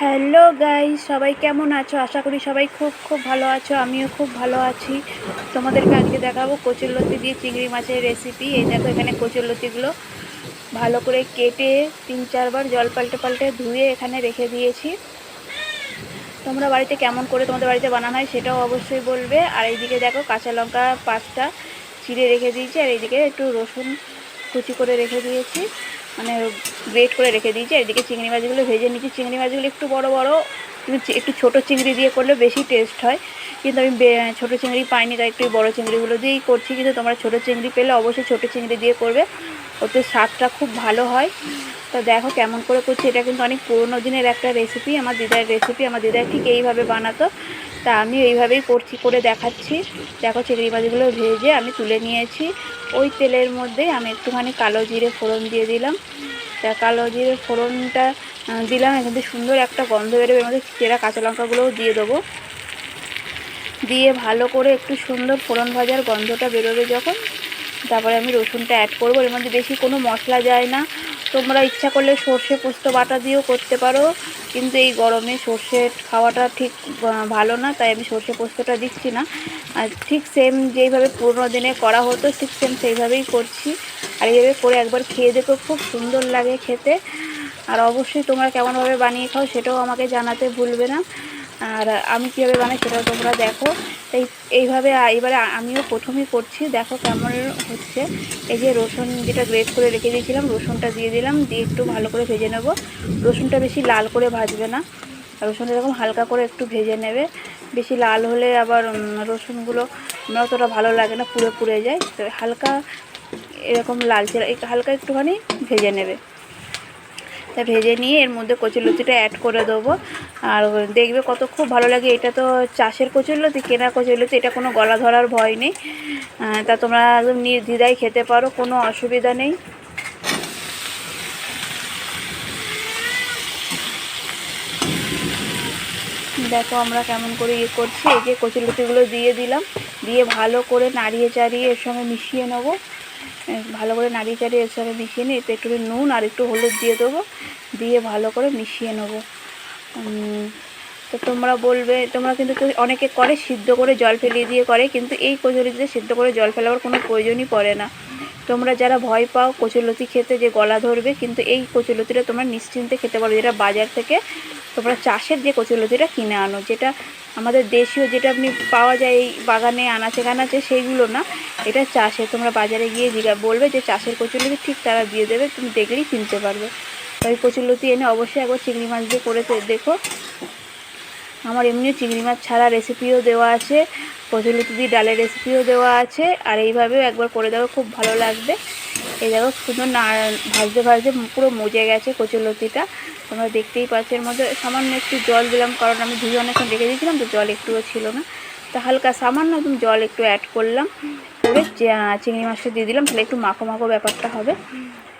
Hello guy সবাই কেমন আছো? আশা করি সবাই খুব খুব ভালো আছো, আমিও খুব ভালো আছি। তোমাদেরকে আজকে দেখাবো কচুরলতি দিয়ে চিংড়ি মাছের রেসিপি এই দেখো এখানে কচুরলতিগুলো ভালো করে কেটে তিন চারবার জল পাল্টে পাল্টে ধুয়ে এখানে রেখে দিয়েছি। তোমরা বাড়িতে কেমন করে তোমাদের বাড়িতে বানানো হয় সেটাও অবশ্যই বলবে। আর এইদিকে দেখো কাঁচা লঙ্কা পাঁচটা চিড়ে রেখে দিয়েছি, আর এইদিকে একটু রসুন কুচি করে রেখে দিয়েছি। মানে গ্রেট করে রেখে দিয়েছি। এদিকে চিংড়ি মাছগুলো ভেজে নিচ্ছি চিংড়ি মাছগুলো একটু বড় বড় কিন্তু একটু ছোটো চিংড়ি দিয়ে করলে বেশি টেস্ট হয়। কিন্তু আমি ছোটো চিংড়ি পাইনি, তাই একটু বড়ো চিংড়িগুলো দিয়েই করছি। কিন্তু তোমরা ছোটো চিংড়ি পেলে অবশ্যই ছোটো চিংড়ি দিয়ে করবে। ওতে স্বাদটা খুব ভালো হয়। তো দেখো কেমন করে করছি। এটা কিন্তু অনেক পুরোনো দিনের একটা রেসিপি আমার দিদার রেসিপি আমার দিদা ঠিক এইভাবে বানাতো। তা আমি এইভাবেই করছি করে দেখাচ্ছি। দেখো চিংড়ি মাছগুলো ভেজে আমি তুলে নিয়েছি। ওই তেলের মধ্যে আমি একটুখানি কালো জিরে ফোড়ন দিয়ে দিলাম। তা কালো জিরে ফোড়নটা দিলাম কিন্তু সুন্দর একটা গন্ধ বেরোবে। এর মধ্যে চেরা কাঁচা লঙ্কাগুলোও দিয়ে দেবো। দিয়ে ভালো করে একটু সুন্দর ফোড়ন ভাজার গন্ধটা বেরোবে যখন। তারপরে আমি রসুনটা অ্যাড করব। এর মধ্যে বেশি কোনো মশলা যায় না। তোমরা ইচ্ছা করলে সর্ষে পোস্ত বাটা দিয়েও করতে পারো, কিন্তু এই গরমে সর্ষে খাওয়াটা ঠিক ভালো না, তাই আমি সর্ষে পোস্তটা দিচ্ছি না। আর ঠিক সেম যেইভাবে পুরোনো দিনে করা হতো, ঠিক সেম সেইভাবেই করছি। আর এইভাবে করে একবার খেয়ে দেখো, খুব সুন্দর লাগে খেতে। আর অবশ্যই তোমরা কেমনভাবে বানিয়ে খাও, সেটাও আমাকে জানাতে ভুলবে না। আর আমি কীভাবে বানাই সেটাও তোমরা দেখো। তাই এইভাবে এবারে আমিও প্রথমেই করছি। দেখো কেমন হচ্ছে। এই যে রসুন যেটা গ্রেট করে রেখে দিয়েছিলাম, রসুনটা দিয়ে দিলাম, দিয়ে একটু ভালো করে ভেজে নেব। রসুনটা বেশি লাল করে ভাজবে না। রসুনটা এরকম হালকা করে একটু ভেজে নেবে। বেশি লাল হলে আবার রসুনগুলো অতটা ভালো লাগে না, পুড়ে পুড়ে যায়। তো হালকা এরকম লালচে এই হালকা একটুখানি ভেজে নেবে। তা ভেজে নিয়ে এর মধ্যে কচুরলতিটা অ্যাড করে দেবো। আর দেখবে কত খুব ভালো লাগে। এটা তো চাষের কচুরলতি কেনা কচুরলতি এটা কোনো গলা ধরার ভয় নেই। তা তোমরা একদম নির্দ্বিধায় খেতে পারো, কোনো অসুবিধা নেই। দেখো আমরা কেমন করে ইয়ে করছি, এই যে কচুরলতিগুলো দিয়ে দিলাম। দিয়ে ভালো করে নাড়িয়ে চাড়িয়ে এর সঙ্গে মিশিয়ে নেব। ভালো করে নাড়িয়ে চাড়িয়ে এর সঙ্গে মিশিয়ে নিয়ে এতে একটু নুন আর একটু হলুদ দিয়ে দেবো। দিয়ে ভালো করে মিশিয়ে নেব। তো তোমরা বলবে, তোমরা কিন্তু অনেকে করে, সিদ্ধ করে জল ফেলিয়ে দিয়ে করে, কিন্তু এই কচুরিতে সিদ্ধ করে জল ফেলাবার কোনো প্রয়োজনই পড়ে না। তোমরা যারা ভয় পাও কচুরলতি খেতে যে গলা ধরবে, কিন্তু এই কচুরলতিটা তোমরা নিশ্চিন্তে খেতে পারো। যেটা বাজার থেকে তোমরা চাষের যে কচুরলতিটা কিনে আনো, যেটা আমাদের দেশীয় যেটা আপনি পাওয়া যায় এই বাগানে, আনাচে কানাচে, সেইগুলো না, এটা চাষে তোমরা বাজারে গিয়ে জিজ্ঞা বলবে যে চাষের কচুরলতি ঠিক তারা দিয়ে দেবে, তুমি দেখলেই কিনতে পারবে। তাই কচুরলতি এনে অবশ্যই একবার চিংড়ি মাছ দিয়ে করে দেখো। আমার এমনি চিংড়ি মাছ ছাড়া রেসিপিও দেওয়া আছে কচুরলতি দিয়ে ডালের রেসিপিও দেওয়া আছে, আর এইভাবেও একবার করে দেওয়া খুব ভালো লাগবে। এই দেখো, সুন্দর না ভাজতে ভাজতে পুরো মজে গেছে কচুরলতিটা তোমরা দেখতেই পাচ্ছ এর মধ্যে সামান্য একটু জল দিলাম, কারণ আমি ধুয়ে অনেকক্ষণ রেখে দিয়েছিলাম, তো জল একটুও ছিল না। তো হালকা সামান্য একদম জল একটু অ্যাড করলাম, করে চিংড়ি মাছটা দিয়ে দিলাম, তাহলে একটু মাখো মাখো ব্যাপারটা হবে।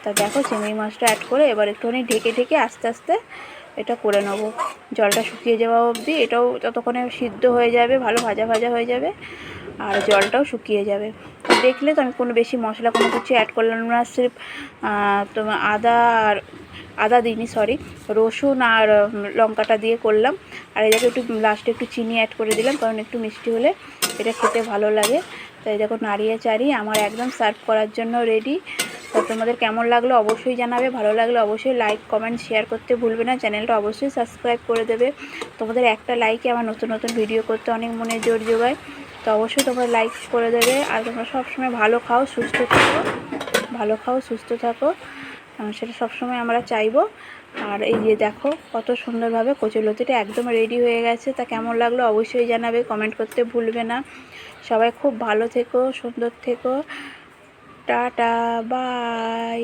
তা দেখো চিংড়ি মাছটা অ্যাড করে এবার একটুখানি ঢেকে ঢেকে আস্তে আস্তে এটা করে নেব। জলটা শুকিয়ে যাওয়া অবধি এটাও ততক্ষণে সিদ্ধ হয়ে যাবে, ভালো ভাজা ভাজা হয়ে যাবে আর জলটাও শুকিয়ে যাবে। দেখলে তো আমি কোনো বেশি মশলা কোনো কিছু অ্যাড করলাম না, সির্ফ তোমার আদা আর আদা দিইনি সরি রসুন আর লঙ্কাটা দিয়ে করলাম। আর দেখো একটু লাস্টে একটু চিনি অ্যাড করে দিলাম, কারণ একটু মিষ্টি হলে এটা খেতে ভালো লাগে। তো এই দেখো নাড়িয়ে চাড়িয়ে আমার একদম সার্ভ করার জন্য রেডি তো তোমাদের কেমন লাগল অবশ্যই জানাবে, ভালো লাগলে অবশ্যই লাইক কমেন্ট শেয়ার করতে ভুলবে না চ্যানেলটা অবশ্যই সাবস্ক্রাইব করে দেবে। তোমাদের একটা লাইকে আমার নতুন নতুন ভিডিও করতে অনেক মনে জোর জোগায়। তো অবশ্যই তোমরা লাইক করে দেবে আর তোমরা সবসময় ভালো খাও, সুস্থ থাকো, ভালো খাও, সুস্থ থাকো। সেটা সবসময় আমরা চাইব। আর এই যে দেখো কত সুন্দরভাবে কচুরলতিটা একদম রেডি হয়ে গেছে। তা কেমন লাগল অবশ্যই জানাবে কমেন্ট করতে ভুলবে না। সবাই খুব ভালো থেকো, সুন্দর থেকো। Tata bye.